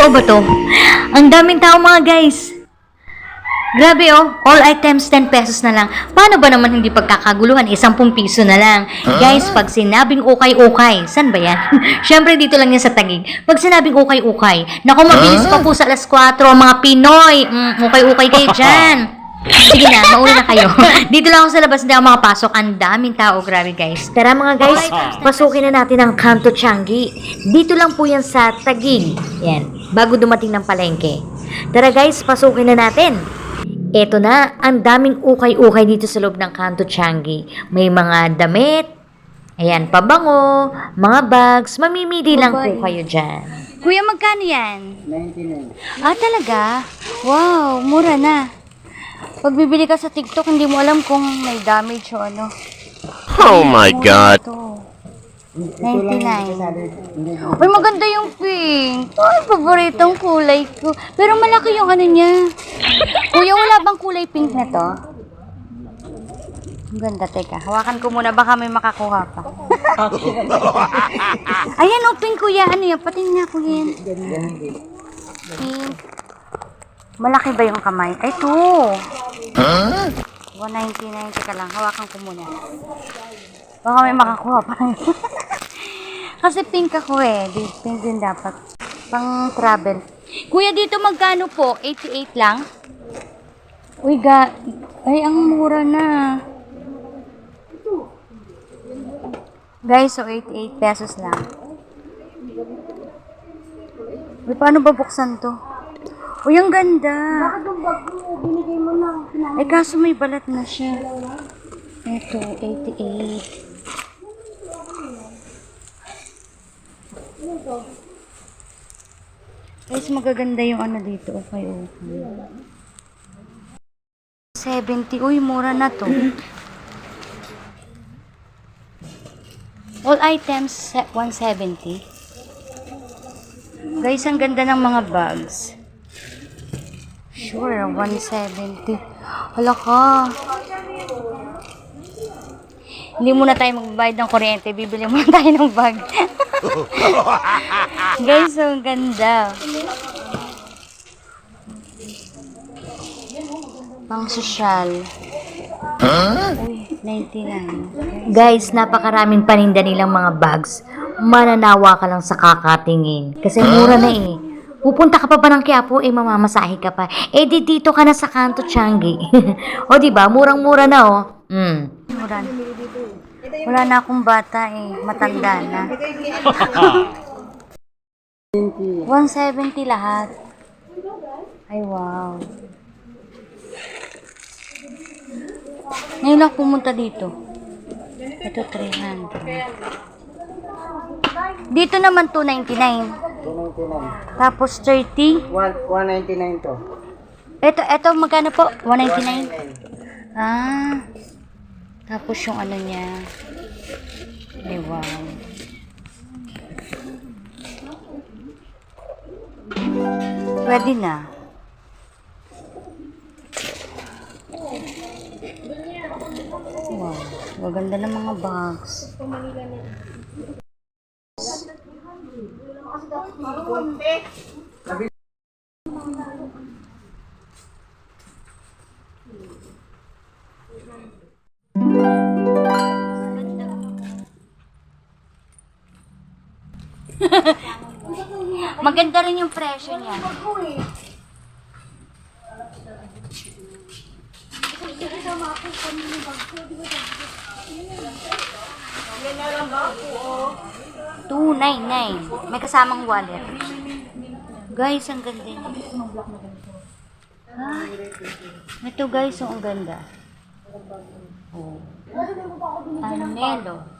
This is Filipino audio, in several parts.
Totoo ba to? Ang daming tao mga guys. Grabe oh, all items 10 pesos na lang. Paano ba naman hindi pagkakaguluhan? Isang piso na lang. Guys, pag sinabing ukay-ukay, san ba yan? Siyempre dito lang yan sa tagig. Pag sinabing ukay-ukay, naku mabilis pa po sa alas 4, mga Pinoy. Mm, ukay-ukay kayo dyan. Sige na, mauna na kayo. Dito lang ako sa labas, hindi ako makapasok. Ang daming tao, grabe guys. Tara mga guys, pasukin na natin ang Kanto Changi. Dito lang po yan sa Tagig. Yan, bago dumating ng palengke. Tara guys, pasukin na natin. Eto na, ang daming ukay-ukay dito sa loob ng Kanto Changi. May mga damit, ayan, pabango, mga bags, mamimili lang po kayo dyan. Kuya, magkano yan? 99. Ah, talaga? Wow, mura na. Pag bibili ka sa TikTok, hindi mo alam kung may damage o ano. Oh my god. Ito. Ito lang 99. sabi, hindi ko. Uy, maganda yung pink. Ang paboritong kulay ko. Pero malaki yung ano niya. Kuya, wala bang kulay pink na to? Ang ganda, teka. Hawakan ko muna, baka may makakuha pa. Ayan, oh, pink, kuya. Ano yan? Patingin nga, kuya. yan. Pink. Malaki ba yung kamay? Ay, ito. 199. Teka lang, hawakan ko muna. Baka may makakuha pa. Kasi pink ako eh. Di, pink din dapat. Pang travel. Kuya, dito magkano po? 88 lang? Uy, ga... Ay, ang mura na. Guys, so 88 pesos lang. Uy, paano ba buksan to? Uy, ang ganda. Bakit yung bag mo? Binigay mo na. Ay, kaso may balat na siya. Ito, 88. Guys, magaganda yung ano dito. Okay, okay. 70. Uy, mura na to. All items, se- 170. Guys, ang ganda ng mga bags. Sure, 170. Hala ka. Hindi muna tayo magbabayad ng kuryente. Bibili muna tayo ng bag. Guys, ang ganda. Pang sosyal. Uy, 99. Guys, napakaraming paninda nilang mga bags. Mananawa ka lang sa kakatingin. Kasi mura na eh. Pupunta ka pa ba ng Quiapo, eh mamamasahe ka pa. Eh di dito ka na sa Kanto Changi. o di ba murang-mura na oh. Mm. Na. Wala na akong bata eh. Matanda na. 170 lahat. Ay, wow. Ngayon ako pumunta dito. Ito, 300. Dito naman, 299. 299. Tapos, 30. One- 199 to. Ito, ito, magkano po? 199? Ah. Tapos yung ano niya. Ay, wow. Pwede na. Wow. Maganda ng mga bags. Maganda rin yung presyo niya. Two nine nine. May kasamang wallet. Guys, ang ganda niya. Ah, ito guys, oh, ang ganda. Oh. Anelo.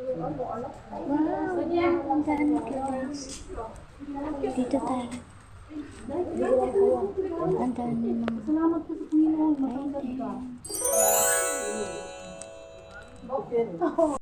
Wow, ang dami ka guys. Dito tayo. Ang dami mga. Salamat po sa Panginoon. Matanggal ka. Okay.